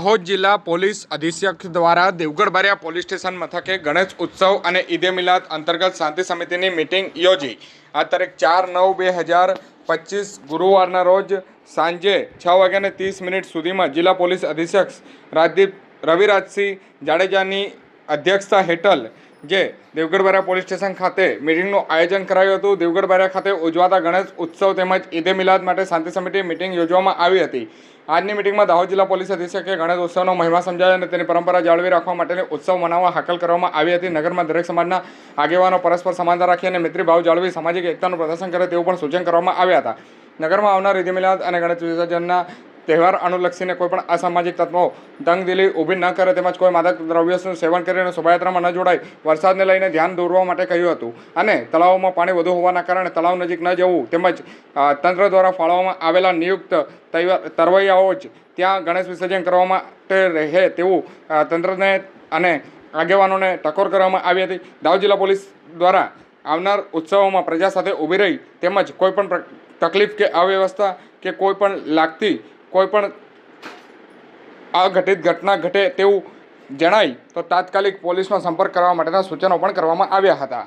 દાહોદ જિલ્લા પોલીસ અધિક્ષક દ્વારા દેવગઢ પોલીસ સ્ટેશન મથકે ગણેશ ઉત્સવ અને ઈદે મિલાદ અંતર્ગત શાંતિ સમિતિની મિટિંગ યોજી. આ તારીખ ચાર નવ બે હજાર પચીસ ગુરુવારના રોજ સાંજે છ વાગ્યાને ત્રીસ મિનિટ સુધીમાં જિલ્લા પોલીસ અધિક્ષક રાજદીપ રવિરાજસિંહ જાડેજાની અધ્યક્ષતા હેઠળ જે દેવગઢબારા પોલીસ સ્ટેશન ખાતે મિટિંગનું આયોજન કરાયું હતું. દેવગઢબારા ખાતે ઉજવાતા ગણેશ ઉત્સવ તેમજ ઈદે મિલાદ માટે શાંતિ સમિતિ મિટિંગ યોજવામાં આવી હતી. આજની મિટિંગમાં દાહોદ જિલ્લા પોલીસ અધિક્ષકે ગણેશ ઉત્સવનો મહિમા સમજાવ્યો અને તેની પરંપરા જાળવી રાખવા માટેની ઉત્સવ મનાવવા હાકલ કરવામાં આવી હતી. નગરમાં દરેક સમાજના આગેવાનો પરસ્પર સમાનતા રાખી અને મિત્રી ભાવ જાળવી, સામાજિક એકતાનું પ્રદર્શન કરે તેવું પણ સૂચન કરવામાં આવ્યા હતા. નગરમાં આવનાર ઈદે મિલાદ અને ગણેશ વિસર્જનના તહેવાર અનુલક્ષીને કોઈપણ અસામાજિક તત્વો તંગદિલી ઊભી ન કરે તેમજ કોઈ માદક દ્રવ્યનું સેવન કરીને શોભાયાત્રામાં ન જોડાય, વરસાદને લઈને ધ્યાન દોરવા માટે કહ્યું હતું. અને તળાવોમાં પાણી વધુ હોવાના કારણે તળાવ નજીક ન જવું તેમજ તંત્ર દ્વારા ફાળવવામાં આવેલા નિયુક્ત તરવૈયાઓ જ ત્યાં ગણેશ વિસર્જન કરવા માટે રહે તેવું તંત્રને અને આગેવાનોને ટકોર કરવામાં આવી હતી. દાહોદ જિલ્લા પોલીસ દ્વારા આવનાર ઉત્સવોમાં પ્રજા સાથે ઊભી રહી તેમજ કોઈપણ તકલીફ કે અવ્યવસ્થા કે કોઈ પણ લાગતી કોઈ પણ અઘટિત ઘટના ઘટે તેવું જણાય તો તાત્કાલિક પોલીસનો સંપર્ક કરવા માટેના સૂચનો પણ કરવામાં આવ્યા હતા.